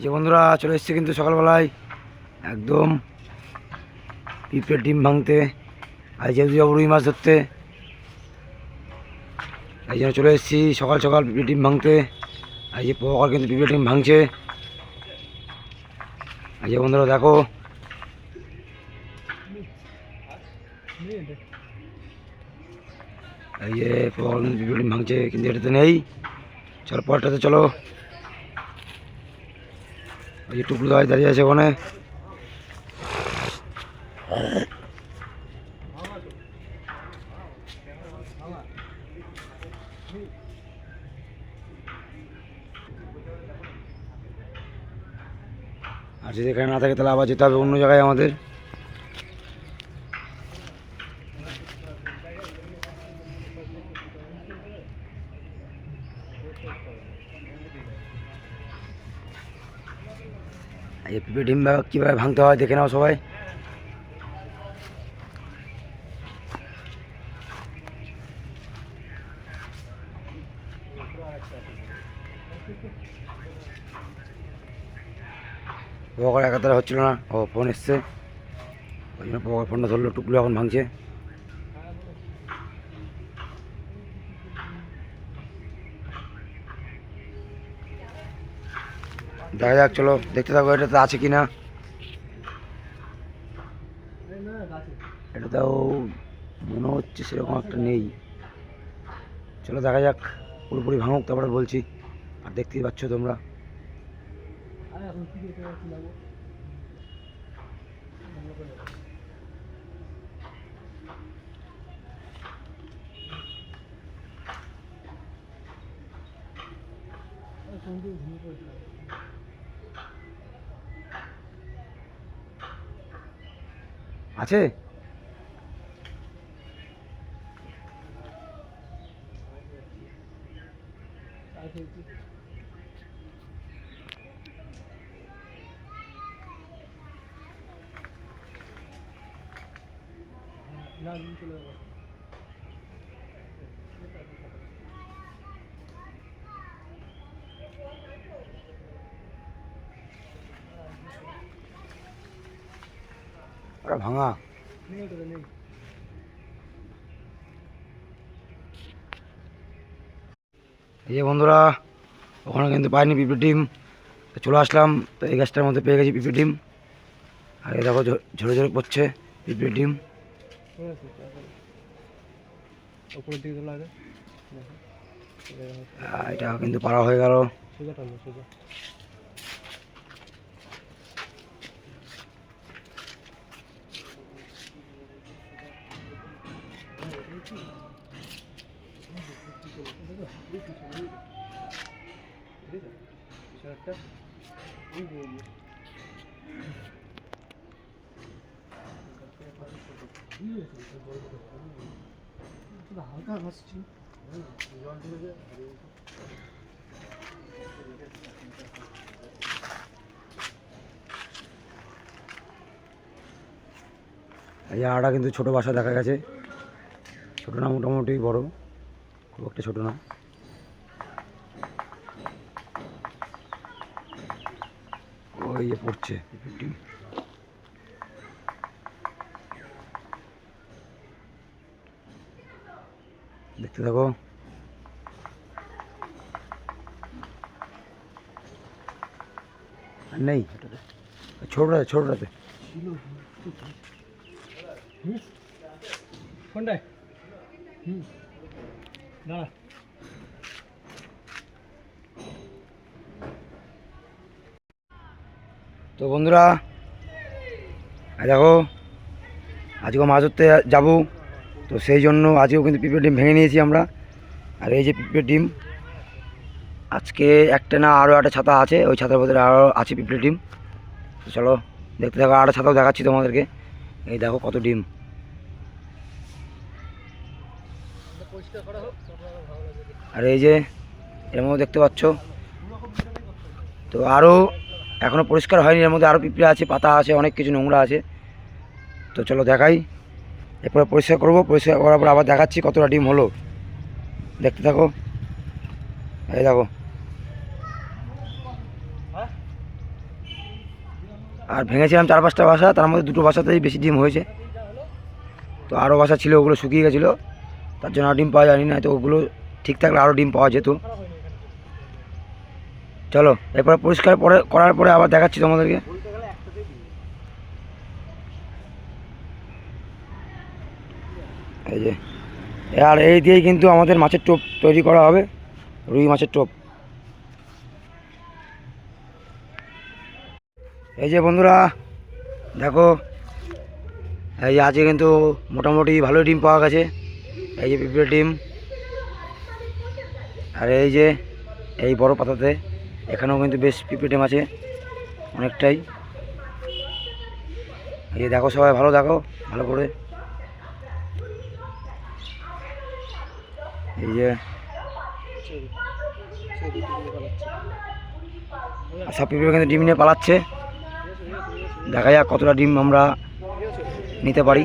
এই যে বন্ধুরা, চলে এসছে কিন্তু সকালবেলায়। একদম পিঁপড়ের ডিম ভাঙতে, আর যেহেতু যাব রুই মাছ ধরতে। এই জন্য চলে এসেছি, সকাল সকাল পিঁপড়ের ডিম ভাঙতে। এই যে পোকার কিন্তু পিঁপড়ের ডিম ভাঙছে। এই যে বন্ধুরা, দেখো। এই যে পোকার কিন্তু পিঁপড়ের ডিম ভাঙছে, কিন্তু এটাতে নেই। চলো, পরটাতে চলো। ওই যে টুকরো দাঁড়িয়ে দাঁড়িয়ে আছে ওখানে। আর যদি এখানে না থাকে তাহলে আবার যেতে হবে অন্য জায়গায় আমাদের। এই যে কীভাবে ভাঙতে হয় দেখে নাও সবাই। পোকার হচ্ছিল না, ও ফোন এসছে। ওই জন্য ফোনটা ধরলো, টুকলো এখন ভাঙছে। দেখা যাক, চলো, দেখতে থাকো এটাতে আছে কি না এটাতেও মনে হচ্ছে সেরকম একটা নেই। চলো, দেখা যাক, পুরোপুরি ভাঙুক, তারপরে বলছি। আর দেখতেই পাচ্ছ তোমরা। আছে? ওরা ভাঙা। এই যে বন্ধুরা, ওখানে কিন্তু পাইনি পিঁপড়ে ডিম। চলে আসলাম, তো এই গাছটার মধ্যে পেয়ে গেছি পিঁপড়ে ডিম। আর এই দেখো ঝরে ঝরে পড়ছে পিঁপড়ে ডিম। এটা কিন্তু পাড়া হয়ে গেল। হাসছি এই আড়া কিন্তু ছোট বাসা দেখা গেছে। ছোট না, মোটামুটি বড়। খুব একটা ছোট না। ওই যে পড়ছে পিঁপড়ের দেখতে থাকো নেই এটাতে ছোটটাতে ছোটটাতে কোনটায় হুম দাঁড়া তো বন্ধুরা দেখো আজকে মাছ ধরতে যাব। তো সেই জন্য আজকেও কিন্তু পিঁপড়ের ডিম ভেঙে নিয়েছি আমরা। আর এই যে পিঁপড়ের ডিম, আজকে একটা না আরও একটা ছাতা আছে, ওই ছাতার ভেতরে আরও আছে পিঁপড়ের ডিম। তো চলো, দেখতে থাকো আরও ছাতাও দেখাচ্ছি তোমাদেরকে। এই দেখো কত ডিম। আর এই যে, এর মধ্যে দেখতে পাচ্ছ, তো আরও এখনও পরিষ্কার হয়নি, এর মধ্যে আরও পিঁপড়ে আছে, পাতা আছে, অনেক কিছু, নোংরা আছে। তো চলো দেখাই। এরপরে পরিষ্কার করব, পরিষ্কার করার পর আবার দেখাচ্ছি কতটা ডিম হলো। দেখতে থাকো। এই দেখো। আর ভেঙেছিলাম চার পাঁচটা বাসা, তার মধ্যে দুটো বাসাতেই বেশি ডিম হয়েছে। তো আরও বাসা ছিল, ওগুলো শুকিয়ে গেছিল। তার জন্য ডিম পাওয়া যায়নি না তো ওগুলো ঠিক থাকলে আরও ডিম পাওয়া যেত। চলো, এরপরে পরিষ্কার পরে, করার পরে আবার দেখাচ্ছি তোমাদেরকে। এই যে, আর এই দিয়েই কিন্তু আমাদের মাছের টোপ তৈরি করা হবে, রুই মাছের টোপ। এই যে বন্ধুরা, দেখো, এই যে আজকে কিন্তু মোটামুটি ভালো ডিম পাওয়া গেছে। এই যে পিঁপড়ের ডিম। আর এই যে, এই বড় পাতাতে এখানেও কিন্তু বেশ পিঁপড়ে ডিম আছে অনেকটাই। এই দেখো সবাই, ভালো দেখো, ভালো করে। এই যে সব পিঁপড়ে কিন্তু ডিম নিয়ে পালাচ্ছে। দেখা যাক কতটা ডিম আমরা নিতে পারি।